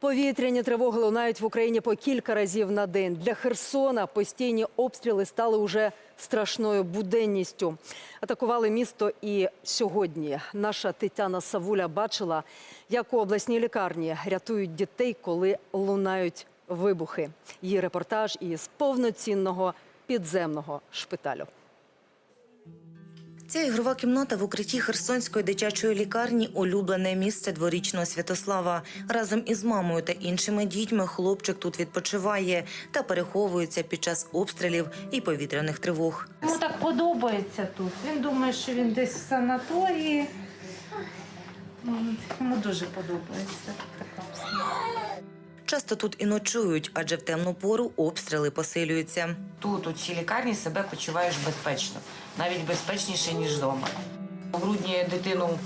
Повітряні тривоги лунають в Україні по кілька разів на день. Для Херсона постійні обстріли стали уже страшною буденністю. Атакували місто і сьогодні. Наша Тетяна Савуля бачила, як у обласній лікарні рятують дітей, коли лунають вибухи. Її репортаж із повноцінного підземного шпиталю. Ця ігрова кімната в укритті Херсонської дитячої лікарні улюблене місце дворічного Святослава. Разом із мамою та іншими дітьми хлопчик тут відпочиває та переховується під час обстрілів і повітряних тривог. Йому так подобається тут. Він думає, що він десь в санаторії. Йому дуже подобається. Часто тут і ночують, адже в темну пору обстріли посилюються. Тут, у цій лікарні, себе почуваєш безпечно, навіть безпечніше, ніж вдома. У грудні дитину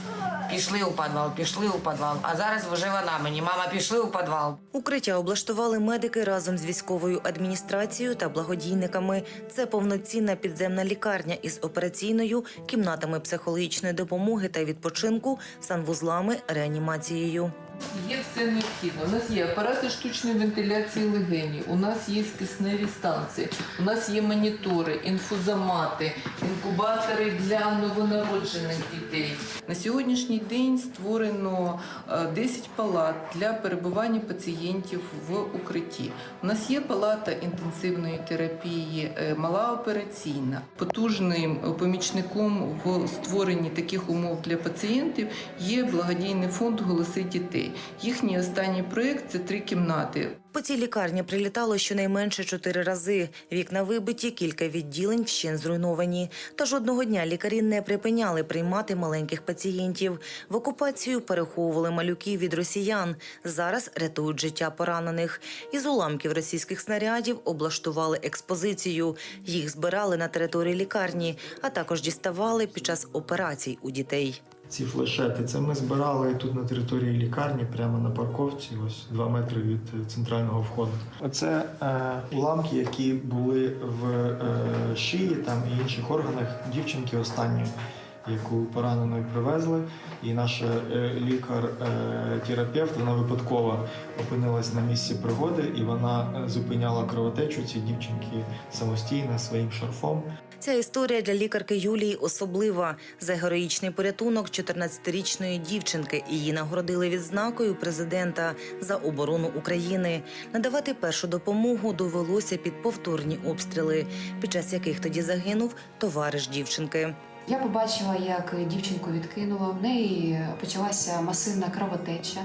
пішли у підвал, пішли у підвал, а зараз вже вона мені. Мама, пішли у підвал. Укриття облаштували медики разом з військовою адміністрацією та благодійниками. Це повноцінна підземна лікарня із операційною, кімнатами психологічної допомоги та відпочинку, санвузлами, реанімацією. Є все необхідне. У нас є апарати штучної вентиляції легенів, у нас є кисневі станції, у нас є монітори, інфузомати, інкубатори для новонароджених дітей. На сьогоднішній день створено е, 10 палат для перебування пацієнтів в укритті. У нас є палата інтенсивної терапії, е, мала операційна. Потужним е, помічником в створенні таких умов для пацієнтів є благодійний фонд Голоси дітей. Їхній останній проєкт це три кімнати. По цій лікарні прилітало щонайменше чотири рази. Вікна вибиті, кілька відділень вщен зруйновані. Та жодного дня лікарі не припиняли приймати маленьких пацієнтів. В окупацію переховували малюків від росіян. Зараз рятують життя поранених. Із уламків російських снарядів облаштували експозицію. Їх збирали на території лікарні, а також діставали під час операцій у дітей. Ці флешети це ми збирали тут на території лікарні, прямо на парковці, ось два метри від е, центрального входу. Оце е, уламки, які були в е, шиї там і інших органах дівчинки останньої, яку пораненою привезли. І наша е, лікар-терапевт вона випадково опинилась на місці пригоди, і вона е, зупиняла кровотечу цій дівчинки самостійно своїм шарфом. Ця історія для лікарки Юлії особлива. За героїчний порятунок 14-річної дівчинки її нагородили відзнакою президента за оборону України. Надавати першу допомогу довелося під повторні обстріли, під час яких тоді загинув товариш дівчинки. Я побачила, як дівчинку відкинуло. В неї почалася масивна кровотеча.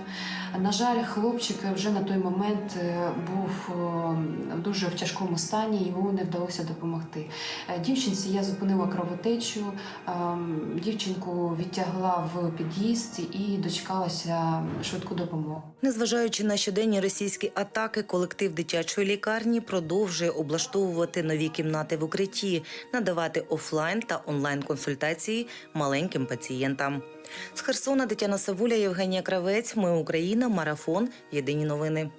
На жаль, хлопчик вже на той момент е, був е, дуже в тяжкому стані, йому не вдалося допомогти. Е, Дівчинці я зупинила кровотечу, ем, дівчинку відтягла в під'їзд і дочекалася швидку допомогу. Незважаючи на щоденні російські атаки, колектив дитячої лікарні продовжує облаштовувати нові кімнати в укритті, надавати офлайн та онлайн консультації маленьким пацієнтам. З Херсона Тетяна Савуля, Євгенія Кравець. Ми Україна. Марафон. Єдині новини.